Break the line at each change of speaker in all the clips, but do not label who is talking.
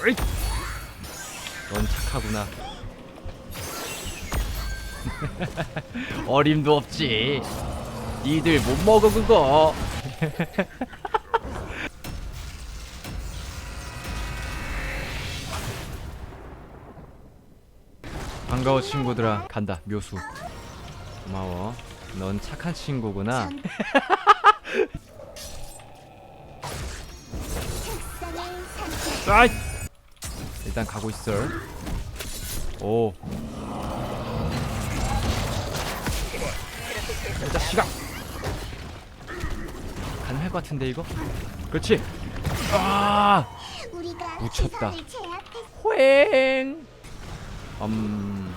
으이! 넌 착하구나. 어림도 없지. 니들 못 먹어 그거. 반가워 친구들아 간다 묘수 고마워 넌 착한 친구구나 아이 일단 가고 있어 오. 일단 시각 가능할 것 같은데 이거? 그렇지. 아! 묻혔다. 호행 음,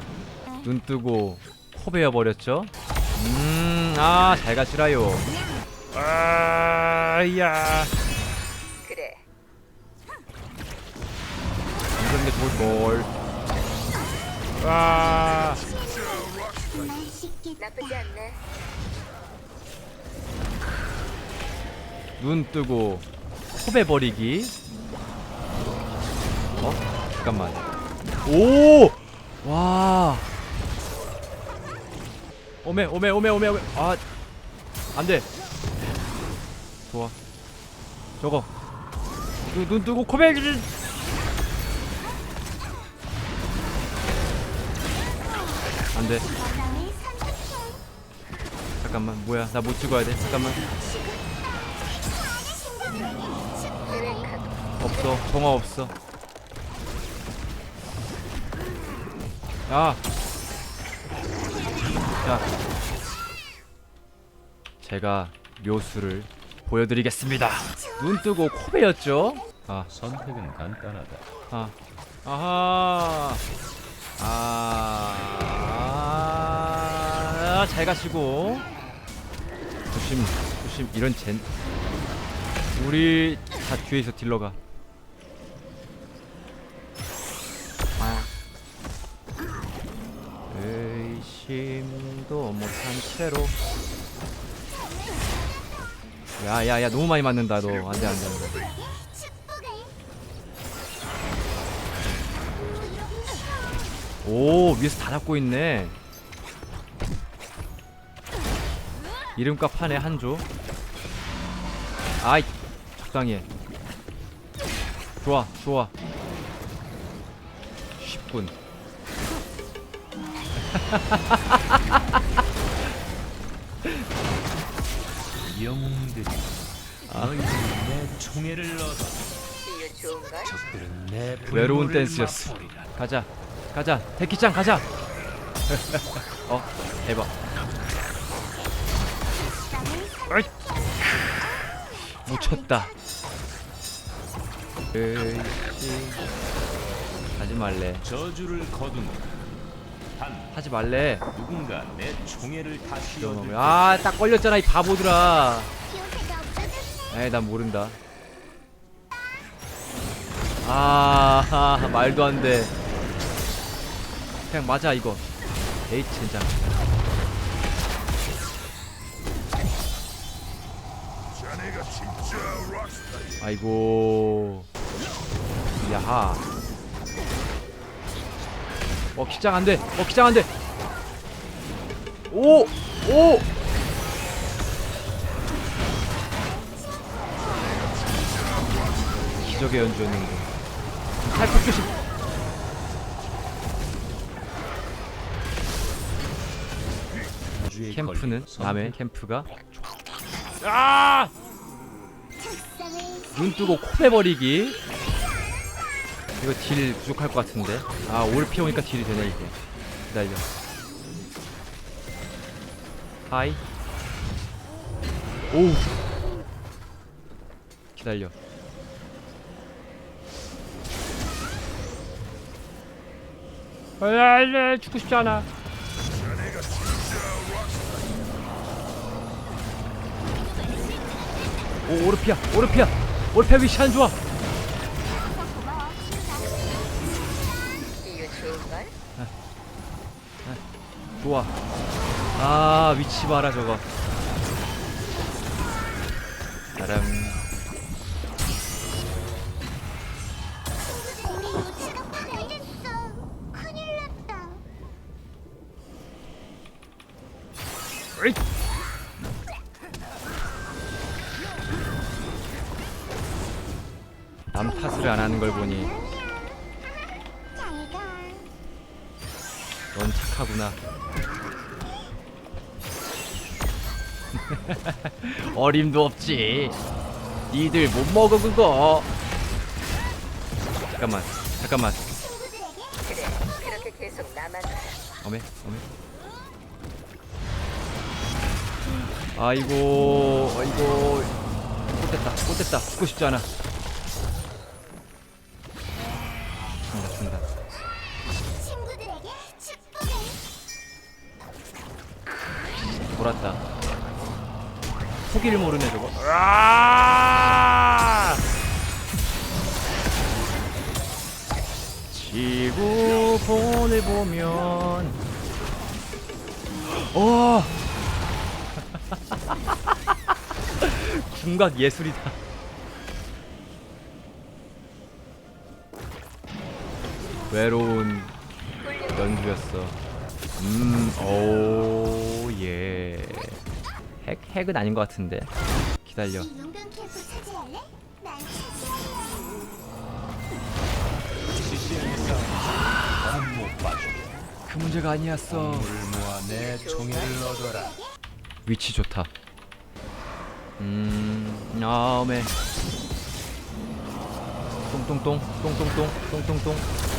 눈 뜨고 코 베어 버렸죠. 음, 아, 잘 가시라요. 아, 야, 걸. 아,
맛있겠다.
나쁘지 않네.
눈 뜨고 코베 버리기. 어? 잠깐만. 오, 와. 오메, 오메, 오메, 오메, 오메. 아, 안 돼. 좋아. 저거. 눈, 눈 뜨고 코베 안 돼.
바람을 선택해.
잠깐만. 뭐야? 나못 찍어야 돼. 잠깐만. 없어. 정화 없어. 야. 자. 제가 묘수를 보여드리겠습니다. 눈 뜨고 코 베였죠? 아,
선택은 간단하다.
아, 아하, 아, 잘 가시고 조심, 조심. 이런 젠, 우리 다 뒤에 있어 딜러가. 의심도 못한 채로. 야야야 너무 많이 맞는다 너 안돼 안돼 안돼. 오 위에서 다 잡고 있네 이름값 하네 한조. 아이 적당히 해. 좋아 좋아. 10분.
영웅들이 너희들이 내 총애를 얻어? 적들은 내
외로운
분노를
댄스였어.
맛보리라.
가자 가자. 대기장 가자. 어 대박 어이. 묻혔다. 에이씨 하지 말래.
저주를 거두는 단
하지 말래.
누군가 내 총애를 다시 얻을
아 딱 걸렸잖아 이 바보들아.
요새가 없어졌네.
에이 난 모른다. 아 말도 안 돼. 그냥 맞아 이거. 에이 젠장 아이고 야하 어 기장 안돼 어 기장 안돼 오! 오! 기적의 연주였는데 살짝 조심 캠프는 남의 캠프가 아! 눈 뜨고 코 베버리기. 이거 딜 부족할 것 같은데. 아 올피 오니까 딜이 되네 이거 기다려. 하이. 오우. 기다려. 아, 죽고 싶지 않아. 오 오르피아 오르피아 오르피아 위치 안 좋아.
이유 좋은걸?
좋아. 아 위치 봐라 저거. 바람 하는 걸 보니 넌 착하구나. 어림도 없지. 니들 못 먹어 그거. 잠깐만, 잠깐만. 어메, 어메. 아이고, 아이고. 못됐다, 못됐다. 죽고 싶지 않아. 포기를 모르네 저거. 으아! 지구본을 보면 어 궁각 예술이다. 외로운 연주였어. 음, 오, 예. 핵, 핵은 아닌 것 같은데. 기다려. 그 문제가 아니었어.
물 모아 내 총애를 얻어라.
위치 좋다. 음, 아메. 똥똥똥, 똥똥똥, 똥똥똥.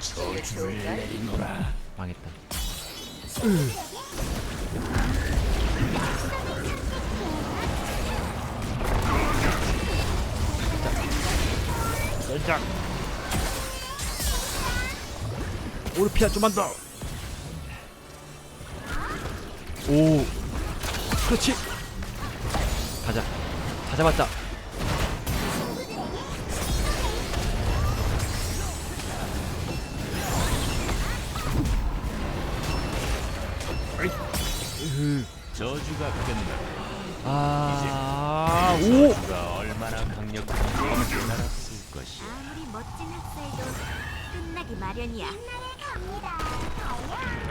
좋은걸?
이노라.
망했다. 살짝. 오르피아 좀만 더. 오, 그렇지. 가자. 다 잡았다. 으흐.
저주가 끝나.
아, 오.
저주가 얼마나 강력한지 깨달았을 것이야.
아무리 멋진 학살도 끝나기 마련이야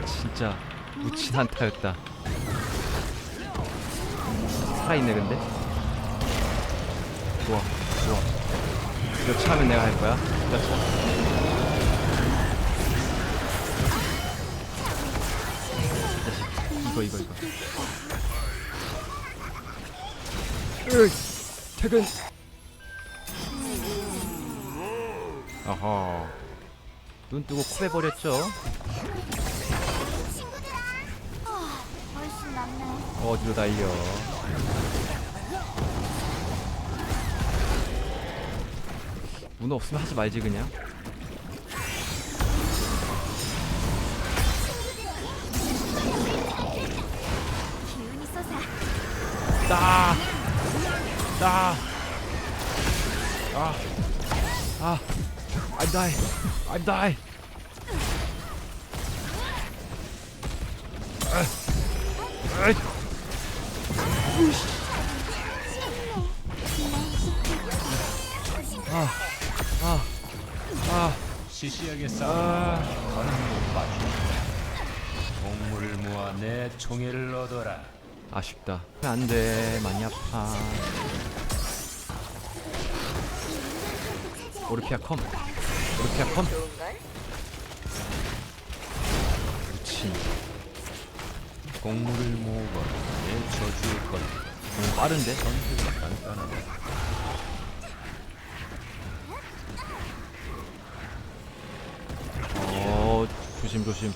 진짜 무친 한타였다. 살아있네 근데. 좋아, 좋아. 이거 차면 내가 할 거야. 그렇죠. 이거 이거 이거. 으이, 퇴근. 어허. 눈 뜨고 코 베버렸죠.
친구들아 어, 훨씬 낫네
어디로 달려? 문어 없으면 하지 말지 그냥. 따, 따, 아, 아, I'm die, I'm die. 아, 아, 아, 아, 아,
시시하게 싸우는
아.
나는 못 봐줘. 동물을 모아 내 총애를 얻어라.
아쉽다. 안 돼, 많이 아파. 오르피아 컴, 오르피아 컴. 미친.
공물을 모으거나 내 저주의 건
너무 빠른데?
선택이 간단하다.
어 조심 조심.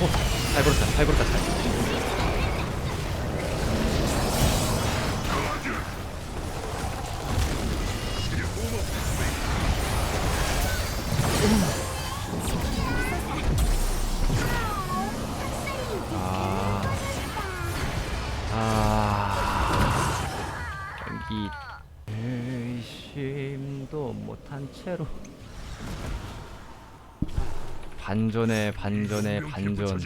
어, 잘 걸었다 잘 걸었다 잘. 아. 아. 의심도 못한 채로 반전에 반전에 반전